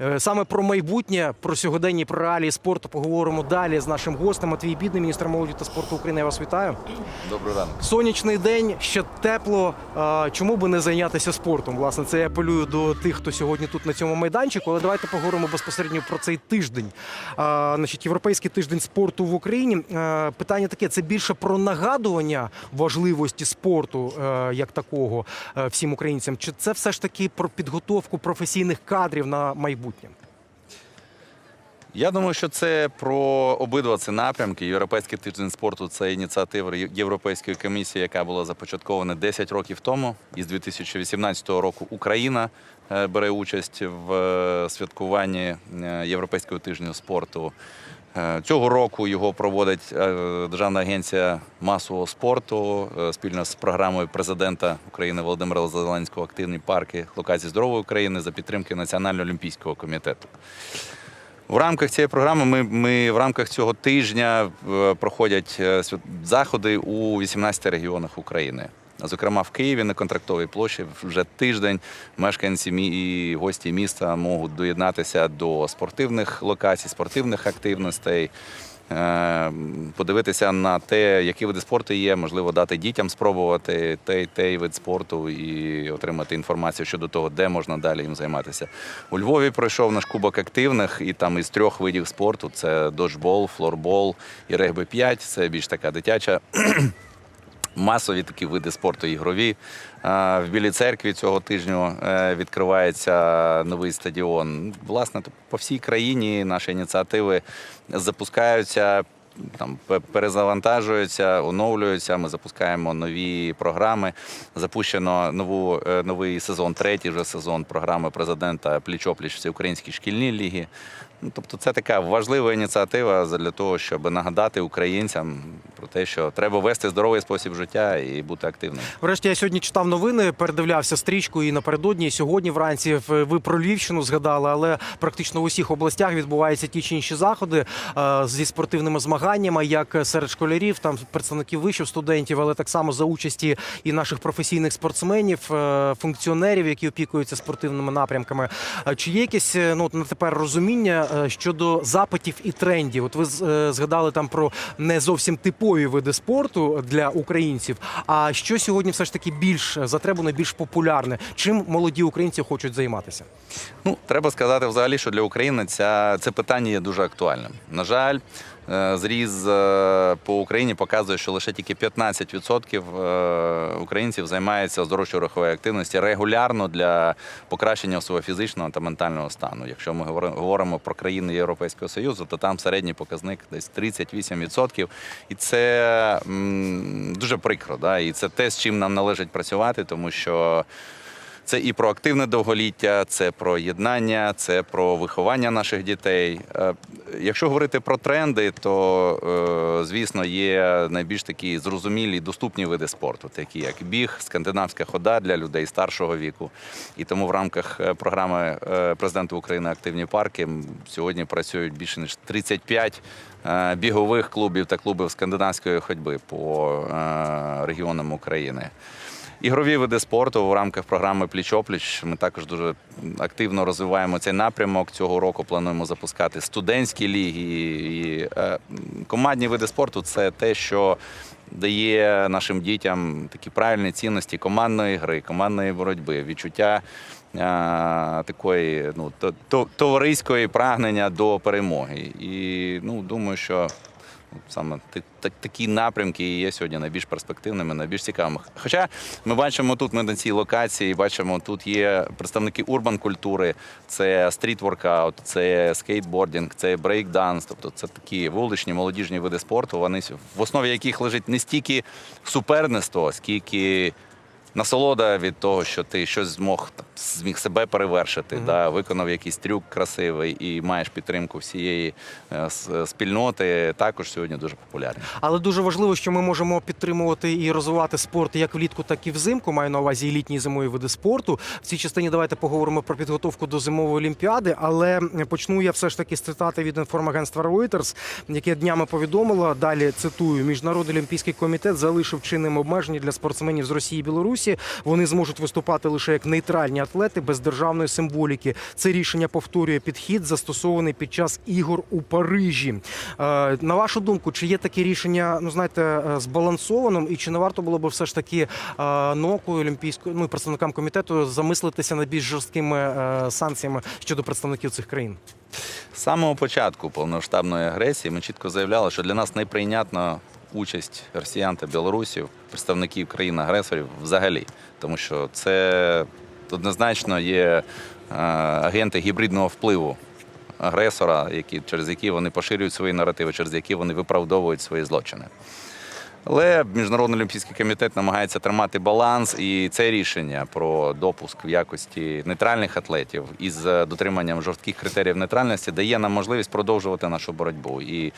Е, Саме про майбутнє, про сьогодення, про реалії спорту поговоримо далі з нашим гостем. Матвій Бідний, міністр молоді та спорту України. Я вас вітаю. Добрий ранок. Сонячний день, ще тепло. Чому би не зайнятися спортом? Власне, це я апелюю до тих, хто сьогодні тут на цьому майданчику. Але давайте поговоримо безпосередньо про цей тиждень. А, Значить, європейський тиждень спорту в Україні. Питання таке: це більше про нагадування важливості спорту е, як такого е, всім українцям. Чи це все ж таки про підготовку професійних кадрів на майбутнє? Я думаю, що це про обидва ці напрямки. Європейський тиждень спорту це ініціатива Європейської комісії, яка була започаткована 10 років тому. І з 2018 року Україна е, бере участь в е, святкуванні е, Європейського тижня спорту. Е, Цього року його проводить е, Державна агенція масового спорту е, спільно з програмою президента України Володимира Зеленського Активні парки локацій здорової України за підтримки Національного олімпійського комітету. В рамках цієї програми ми, ми в рамках цього тижня проходять заходи у 18 регіонах України. Зокрема, в Києві на контрактовій площі вже тиждень мешканці і гості міста можуть доєднатися до спортивних локацій, спортивних активностей, е, подивитися на те, які види спорту є, можливо, дати дітям спробувати той, той вид спорту і отримати інформацію щодо того, де можна далі їм займатися. У Львові пройшов наш кубок активних, і там із трьох видів спорту: це доджбол, флорбол і регбі 5 Це більш така дитяча масові такі види спорту ігрові. В Білій церкві цього тижня е, відкривається новий стадіон. Власне, по всій країні наші ініціативи запускаються. Там перезавантажуються, оновлюються. Ми запускаємо нові програми. Запущено нову е, новий сезон, третій вже сезон програми президента Пліч-опліч всеукраїнській шкільній ліги. Ну, тобто, це така важлива ініціатива для того, щоб нагадати українцям про те, що треба вести здоровий спосіб життя і бути активним. Врешті я сьогодні читав новини, передивлявся стрічку і напередодні, і сьогодні вранці ви про Львівщину згадали, але практично в усіх областях відбуваються ті чи інші заходи е, зі спортивними змаганнями, як серед школярів, там представників вишів, студентів, але так само за участі і наших професійних спортсменів, е, функціонерів, які опікуються спортивними напрямками. Е, Чи є якесь е, ну на тепер розуміння щодо запитів і трендів? От ви е, згадали там про не зовсім типові види спорту для українців. А що сьогодні все ж таки більш затребуване, більш популярне? Чим молоді українці хочуть займатися? Ну, треба сказати взагалі, що для України ця, це питання є дуже актуальним. На жаль, е, зріз е, по Україні показує, що лише тільки 15% е, українців займаються оздоровчою руховою активності регулярно для покращення свого фізичного та ментального стану. Якщо ми говоримо про країни Європейського Союзу, то там середній показник десь 38%. І це дуже прикро. Да? І це те, з чим нам належить працювати, тому що. Це і про активне довголіття, це про єднання, це про виховання наших дітей. Е, Якщо говорити про тренди, то е, звісно є найбільш такі зрозумілі і доступні види спорту, такі як біг, скандинавська хода для людей старшого віку. І тому в рамках е, програми президента України Активні парки сьогодні працюють більше ніж 35 е, бігових клубів та клубів скандинавської ходьби по регіонам України. Ігрові види спорту в рамках програми Пліч-опліч ми також дуже активно розвиваємо цей напрямок. Цього року плануємо запускати студентські ліги. І е, командні види спорту це те, що дає нашим дітям такі правильні цінності командної гри, командної боротьби, відчуття. е, Такої ну то- то- товариської прагнення до перемоги, і ну думаю, що Саме такі напрямки є сьогодні найбільш перспективними, найбільш цікавими. Хоча ми бачимо тут, ми на цій локації, бачимо, тут є представники урбан культури, це стріт-воркаут, це скейтбординг, це брейк-данс, тобто це такі вуличні молодіжні види спорту, вони в основі яких лежить не стільки суперництво, скільки насолода від того, що ти щось змог там, зміг себе перевершити, да, виконав якийсь трюк красивий і маєш підтримку всієї е, спільноти, також сьогодні дуже популярні. Але дуже важливо, що ми можемо підтримувати і розвивати спорт як влітку, так і взимку. Маю на увазі і літні і зимові види спорту. В цій частині давайте поговоримо про підготовку до зимової олімпіади. Але почну я все ж таки з цитати від інформагентства Reuters, яке днями повідомило. Далі цитую: Міжнародний олімпійський комітет залишив чинним обмеження для спортсменів з Росії і Білорусі. Білорусі. Вони зможуть виступати лише як нейтральні атлети без державної символіки. Це рішення повторює підхід, застосований під час ігор у Парижі. Е, На вашу думку, чи є таке рішення, ну знаєте, е, збалансованим, і чи не варто було би все ж таки е, НОКу олімпійською ну представникам комітету замислитися над більш жорсткими санкціями щодо представників цих країн? З самого початку повномасштабної агресії ми чітко заявляли, що для нас неприйнятна участь росіян та білорусів, представників країн-агресорів взагалі, тому що це однозначно є е, агенти гібридного впливу агресора, які, через які вони поширюють свої наративи, через які вони виправдовують свої злочини. Але Міжнародний олімпійський комітет намагається тримати баланс, і це рішення про допуск в якості нейтральних атлетів із е, дотриманням жорстких критеріїв нейтральності дає нам можливість продовжувати нашу боротьбу. І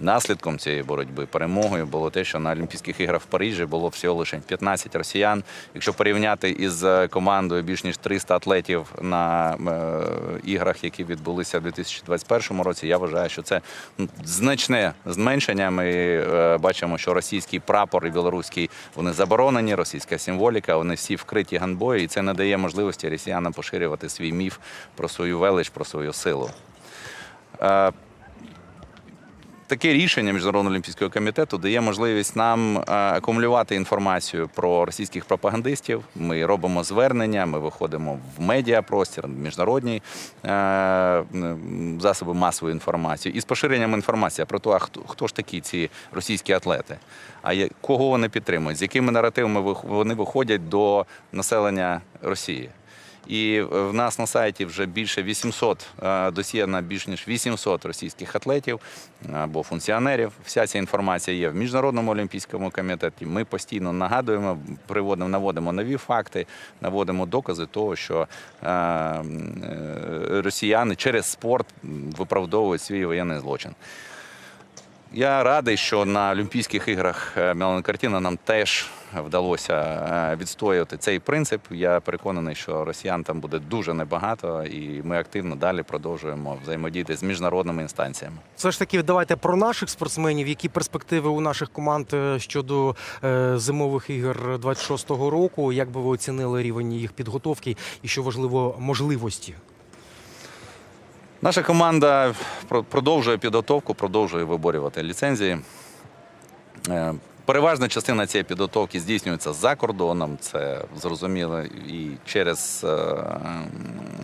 наслідком цієї боротьби перемогою було те, що на Олімпійських іграх в Парижі було всього лише 15 росіян. Якщо порівняти із е, командою більш ніж 300 атлетів на е, іграх, які відбулися в 2021 році, я вважаю, що це значне зменшення. Ми бачимо, що російський прапор і білоруський вони заборонені, російська символіка, вони всі вкриті ганбою, і це не дає можливості росіянам поширювати свій міф про свою велич, про свою силу. Таке рішення Міжнародного олімпійського комітету дає можливість нам е, акумулювати інформацію про російських пропагандистів. Ми робимо звернення, ми виходимо в медіапростір, міжнародні е, засоби масової інформації і з поширенням інформації про те, хто, хто ж такі ці російські атлети, а кого вони підтримують, з якими наративами вони виходять до населення Росії. І в нас на сайті вже більше 800 е, досьє на більш ніж 800 російських атлетів або функціонерів. Вся ця інформація є в міжнародному олімпійському комітеті. Ми постійно нагадуємо, приводимо, наводимо нові факти, наводимо докази того, що е, е, росіяни через спорт виправдовують свій воєнний злочин. Я радий, що на Олімпійських іграх е, Мілана Картіна нам теж вдалося е, відстояти цей принцип. Я переконаний, що росіян там буде дуже небагато, і ми активно далі продовжуємо взаємодіяти з міжнародними інстанціями. Все ж таки, давайте про наших спортсменів. Які перспективи у наших команд е, щодо зимових ігор 26-го року? Як би ви оцінили рівень їх підготовки і що важливо можливості? Наша команда продовжує підготовку, продовжує виборювати ліцензії. Е, Переважна частина цієї підготовки здійснюється за кордоном. Це зрозуміло і через е,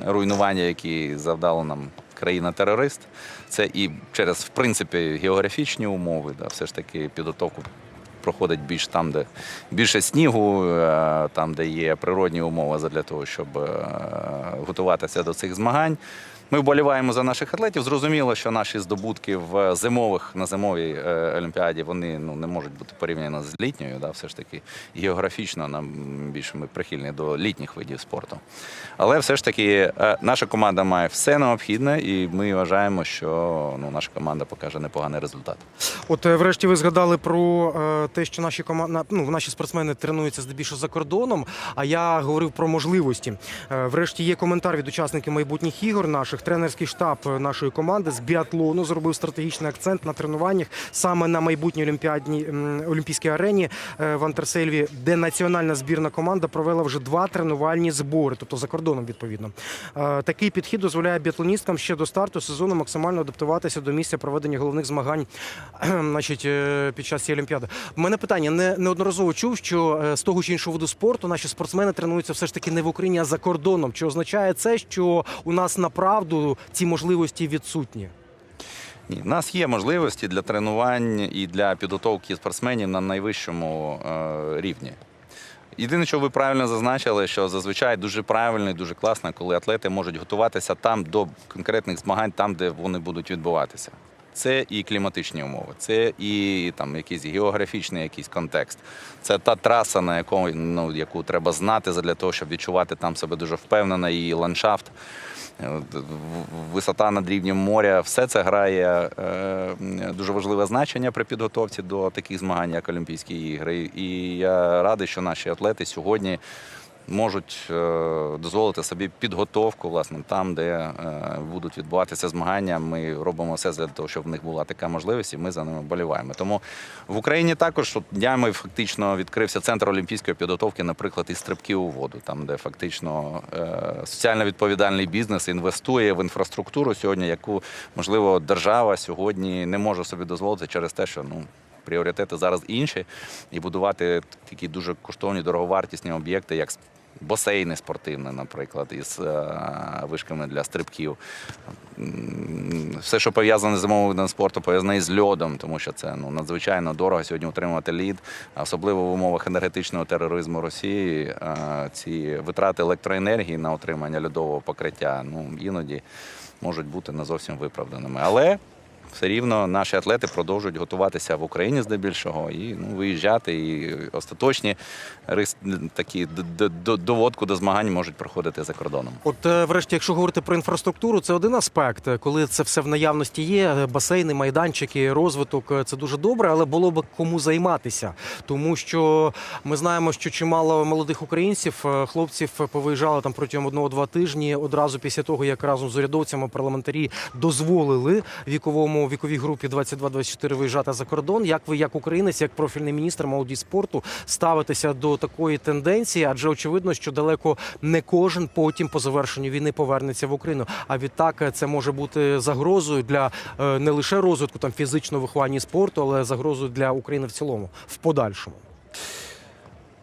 руйнування, які завдала нам країна-терорист. Це і через, в принципі, географічні умови. Да, все ж таки підготовку проходить більш там, де більше снігу, е, там, де є природні умови для того, щоб готуватися до цих змагань. Ми вболіваємо за наших атлетів. Зрозуміло, що наші здобутки в зимових на зимовій е, олімпіаді вони ну не можуть бути порівняні з літньою. Да, все ж таки географічно нам більше ми прихильні до літніх видів спорту. Але все ж таки е, наша команда має все необхідне, і ми вважаємо, що ну, наша команда покаже непоганий результат. От е, врешті ви згадали про е, те, що наші команди, ну, наші спортсмени тренуються здебільшого за кордоном. А я говорив про можливості. Е, Врешті є коментар від учасників майбутніх ігор наших. Тренерський штаб нашої команди з біатлону зробив стратегічний акцент на тренуваннях саме на майбутній олімпіадній олімпійській арені е, в Антерсельві, де національна збірна команда провела вже два тренувальні збори, тобто за кордоном відповідно. Е, Такий підхід дозволяє біатлоністкам ще до старту сезону максимально адаптуватися до місця проведення головних змагань значить, е, під час цієї олімпіади. У мене питання не неодноразово чув, що з того чи іншого виду спорту наші спортсмени тренуються все ж таки не в Україні, а за кордоном. Чи означає це, що у нас направду ці можливості відсутні? Ні, в нас є можливості для тренувань і для підготовки спортсменів на найвищому е, рівні. Єдине, що ви правильно зазначили, що зазвичай дуже правильно і дуже класно, коли атлети можуть готуватися там до конкретних змагань, там, де вони будуть відбуватися. Це і кліматичні умови, це і там якийсь географічний якийсь контекст. Це та траса, на яку, ну, яку треба знати для того, щоб відчувати там себе дуже впевнено, і ландшафт. Висота над рівнем моря, все це грає е, дуже важливе значення при підготовці до таких змагань, як Олімпійські ігри. І я радий, що наші атлети сьогодні можуть е, дозволити собі підготовку власне там, де е, будуть відбуватися змагання. Ми робимо все для того, щоб в них була така можливість, і ми за ними боліваємо. Тому в Україні також днями фактично відкрився центр олімпійської підготовки, наприклад, із стрибків у воду, там де фактично е, соціально відповідальний бізнес інвестує в інфраструктуру сьогодні, яку можливо держава сьогодні не може собі дозволити через те, що ну. Пріоритети зараз інші, і будувати такі дуже коштовні, дороговартісні об'єкти, як басейни спортивні, наприклад, із е, вишками для стрибків. Все, що пов'язане з зимовим видом спорту, пов'язане із льодом, тому що це ну, надзвичайно дорого сьогодні утримувати лід, особливо в умовах енергетичного тероризму Росії. е, Ці витрати електроенергії на отримання льодового покриття ну, іноді можуть бути не зовсім виправданими. Але все рівно наші атлети продовжують готуватися в Україні здебільшого і ну, виїжджати. І остаточні рис, такі доводку до змагань можуть проходити за кордоном. От, е, врешті, якщо говорити про інфраструктуру, це один аспект. Коли це все в наявності є, е, басейни, майданчики, розвиток е, це дуже добре, але було б кому займатися. Тому що ми знаємо, що чимало молодих українців, е, хлопців повиїжджали там протягом одного-два тижні, одразу після того, як разом з урядовцями парламентарі дозволили віковому віковій групі 22-24 виїжджати за кордон. Як ви, як українець, як профільний міністр молоді спорту, ставитеся до такої тенденції? Адже очевидно, що далеко не кожен потім по завершенню війни повернеться в Україну. А відтак е, це може бути загрозою для е, не лише розвитку там фізичного виховання і спорту, але загрозою для України в цілому в подальшому.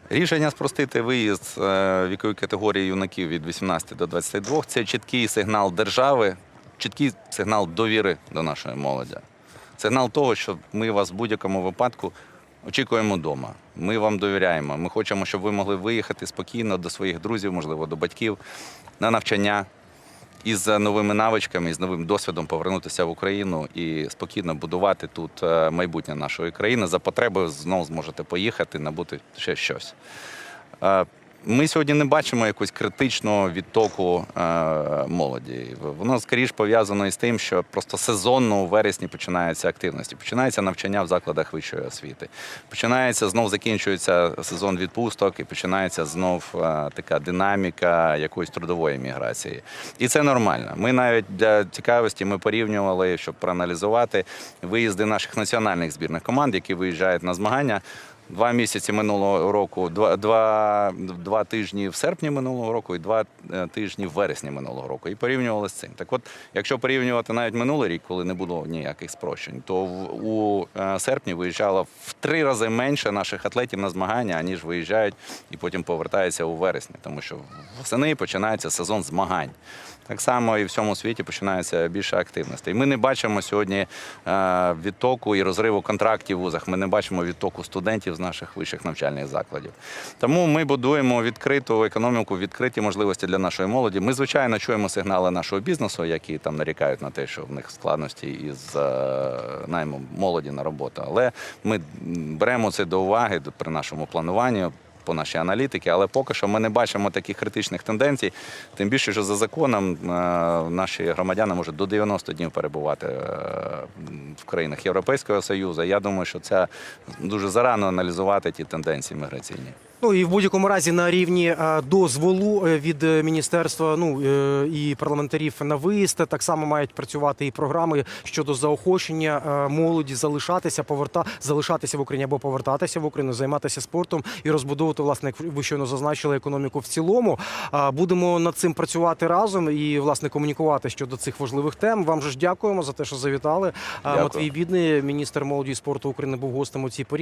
Рішення спростити виїзд е, вікової категорії юнаків від 18 до 22 – це чіткий сигнал держави, чіткий сигнал довіри до нашої молоді. Сигнал того, що ми вас в будь-якому випадку очікуємо вдома. Ми вам довіряємо. Ми хочемо, щоб ви могли виїхати спокійно до своїх друзів, можливо, до батьків на навчання із новими навичками, з новим досвідом повернутися в Україну і спокійно будувати тут е, майбутнє нашої країни. За потреби знову зможете поїхати, набути ще щось. Ми сьогодні не бачимо якогось критичного відтоку е, молоді. Воно скоріш пов'язано із тим, що просто сезонно у вересні починаються активності. Починається навчання в закладах вищої освіти. Починається знов закінчується сезон відпусток і починається знов е, така динаміка якоїсь трудової міграції. І це нормально. Ми навіть для цікавості ми порівнювали, щоб проаналізувати виїзди наших національних збірних команд, які виїжджають на змагання. Два місяці минулого року, два, два, два тижні в серпні минулого року і два е, тижні в вересні минулого року. І порівнювали з цим. Так от, якщо порівнювати навіть минулий рік, коли не було ніяких спрощень, то в, у е, серпні виїжджало в три рази менше наших атлетів на змагання, аніж виїжджають і потім повертаються у вересні, тому що восени починається сезон змагань. Так само і в всьому світі починається більше активності. І ми не бачимо сьогодні е, відтоку і розриву контрактів в вузах. Ми не бачимо відтоку студентів наших вищих навчальних закладів. Тому ми будуємо відкриту економіку, відкриті можливості для нашої молоді. Ми, звичайно, чуємо сигнали нашого бізнесу, які там нарікають на те, що в них складності із е, наймом молоді на роботу. Але ми беремо це до уваги при нашому плануванні по нашій аналітиці, але поки що ми не бачимо таких критичних тенденцій. Тим більше, що за законом е, наші громадяни можуть до 90 днів перебувати е, в країнах Європейського Союзу. Я думаю, що це дуже зарано аналізувати ті тенденції міграційні. Ну і в будь-якому разі на рівні е, дозволу е, від е, міністерства, ну і парламентарів на виїзд так само мають працювати і програми щодо заохочення молоді залишатися, поверта залишатися в Україні або повертатися в Україну, займатися спортом і розбудовувати, власне, як ви щойно зазначили, економіку в цілому. Будемо над цим працювати разом і власне комунікувати щодо цих важливих тем. Вам же ж дякуємо за те, що завітали. Дякую. Матвій Бідний, міністр молоді і спорту України, був гостем у цій порі.